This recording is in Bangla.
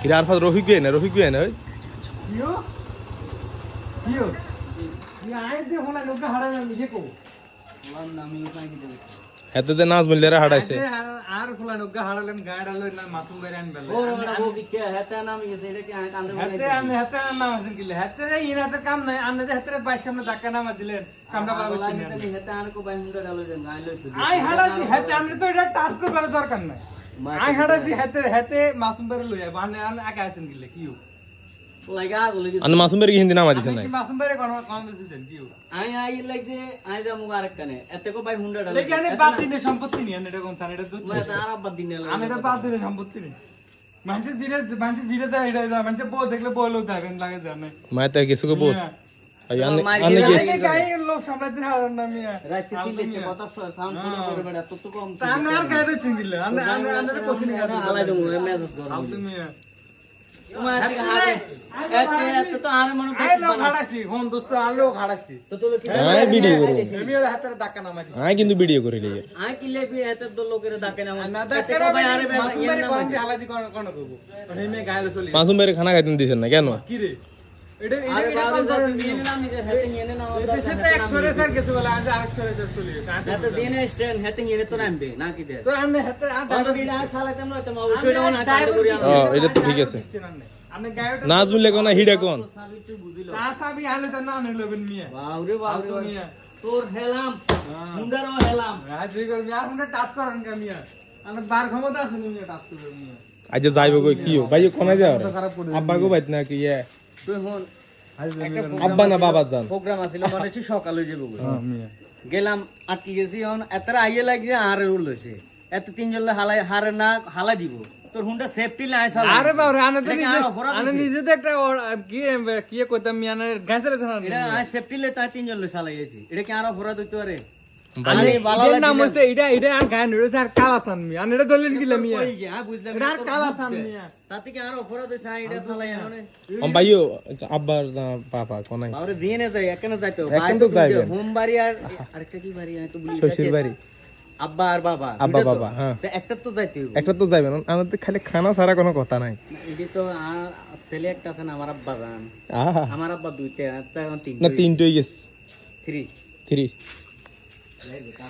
কিরে আর ফাদ রফিক বিয়ে না রফিক বিয়ে না ওই। কিও দে কো। নাচ মিললে হাড়াইছে আয় দে, আর- আর খোলা লোকে হাড়ালেন গাড়া লই না মাসুম বেরে আন বেলে হাতে আমি হাতে আর নাম আছেন কিলে। হাতে রে ইন হাতে কাম নাই আমনে যে হাতে বাইশ সামনে ধাক্কা নামা দিলেন কামটা পারা হচ্ছে না আই হাড়াছি হাতে আমনে তো এটা টাচ করবার দরকার নাই। আই হাড়াছি হাতে হাতে মাসুম বেরে লই আয় বানে আমি একা আছেন কিলে কিও আন মাসুম বের কি হিন্দি নামা দিছে আপনি নাই কি মাসুম বেরে কোন কোন দিছেন কিও লেগে আনে বাদ দিনে সম্পত্তি নিয়ে এটা কোন থান এটা দুধ আমি এটা বাদ দিনে সম্পত্তি নেই মানুষের জিরে মানুষের জিরে দেয় এটা মানুষের বউ দেখলে বউ লোক দেবেন লাগে জানে মায় তো কিছু কো বহুত না আর কিন্তু ভিডিও করে না মাসুম কোন হালাদি কোন কোন মেয়ে গায়ে মাসুম বের খানা খাইতে দিছেন না কেন? কি রে এটা এটা এক সরে স্যার কিছু বলে আজ আরেক সরে স্যার চলে গেছে আজ তো আনে হাতে আর ও এটা তো ঠিক আছে। আপনি গায়ে নাচ মিললে কোন হিডা কোন? না সাবি আলে তো না মিয়া। তোর হেলাম মুন্ডারও হেলাম। আজ এই করবি আর উনি টাচ করেন কা মিয়া? আনে বার ক্ষমতা আছে নি মিয়া টাচ করবে মিয়া। আজ যাইব কই কি ভাই কোনা যাও আব্বা গো বাইত না কি ইয়ে তুই হন আব্বা না বাবা জান প্রোগ্রাম আছিল মানে হচ্ছে সকালে যাব হ্যাঁ গেলাম আটকে গেছি এখন এতরা আইয়ে লাগছে হারে উঠলছে এত তিনজন হালাই হারে না হালা দিব। তোর হুন্ডা সেফটি লাই চালা আরে বাবা আনে এটা কি নিজে আর অপরাধ আনে হইছে? নিজে তো একটা কি কি কইতাম মিয়া গাছের ধান এটা সেফটি লে তাই তিনজন লে চালাইছি এটা কি আর অপরাধ হইতো আরে ভাই আমি বালা এটার নাম হচ্ছে এটা এটা আর গায়ে নড়েছে আর কালাসান মিয়া। এটা দলিল কিলা মিয়া? কই গে বুঝলাম এটা আর তোর কালাসান মিয়া। তাতে কি আর অপরাধ হইছে? এটা চালাই এখন ভাইও আব্বার না পাপা কোনাই বাবরে দিনে যাই এখানে যাইতো এখানে তো যাইবেন। হোম বাড়ি আর আরেকটা কি বাড়ি? তো ভুলে শ্বশুর বাড়ি। আব্বা আর বাবা আব্বা বাবা, হ্যাঁ। একটা তো যাইতে। একটা তো আমাদের খালি খানা ছাড়া কোনো কথা নাই। তো ছেলে একটা আছে না আমার আব্বা জান। আমার আব্বা দুইটা না তিনটা গেছে থ্রি। থ্রি। 来，你干。